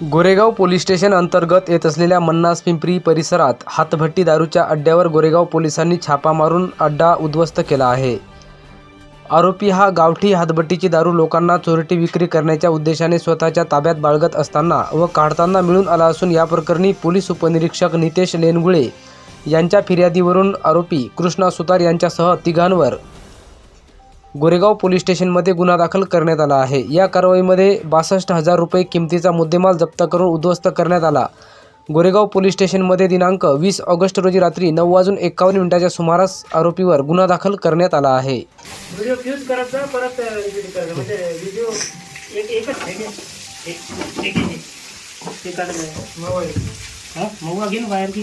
Goregaon police station अंतर्गत येत असलेल्या मन्नास पिंपरी परिसरात हातभट्टी दारूच्या अड्ड्यावर गोरेगाव पोलिसांनी छापा मारून अड्डा उद्ध्वस्त केला आहे. आरोपी हा गावठी हातभट्टीची दारू लोकांना चोरटी विक्री करण्याच्या उद्देशाने स्वतःच्या ताब्यात बाळगत असताना व काढताना मिळून आला असून या प्रकरणी पोलीस उपनिरीक्षक नितेश लेनगुळे यांच्या फिर्यादीवरून आरोपी कृष्णा सुतार यांच्यासह तिघांवर गोरेगाव पोलीस स्टेशनमध्ये गुन्हा दाखल करण्यात आला आहे. या कारवाईमध्ये बासष्ट हजार रुपये किमतीचा मुद्देमाल जप्त करून उद्ध्वस्त करण्यात आला. गोरेगाव पोलीस स्टेशनमध्ये दिनांक वीस ऑगस्ट रोजी रात्री नऊ वाजून एकावन्न मिनिटाच्या सुमारास आरोपीवर गुन्हा दाखल करण्यात आला आहे. व्हिडिओ फ्यूज करत जा परत रिपीट करायचं म्हणजे व्हिडिओ एक एकच आहे की एक एक एक. ते काढलं हां? मग घेईन बाहेर की?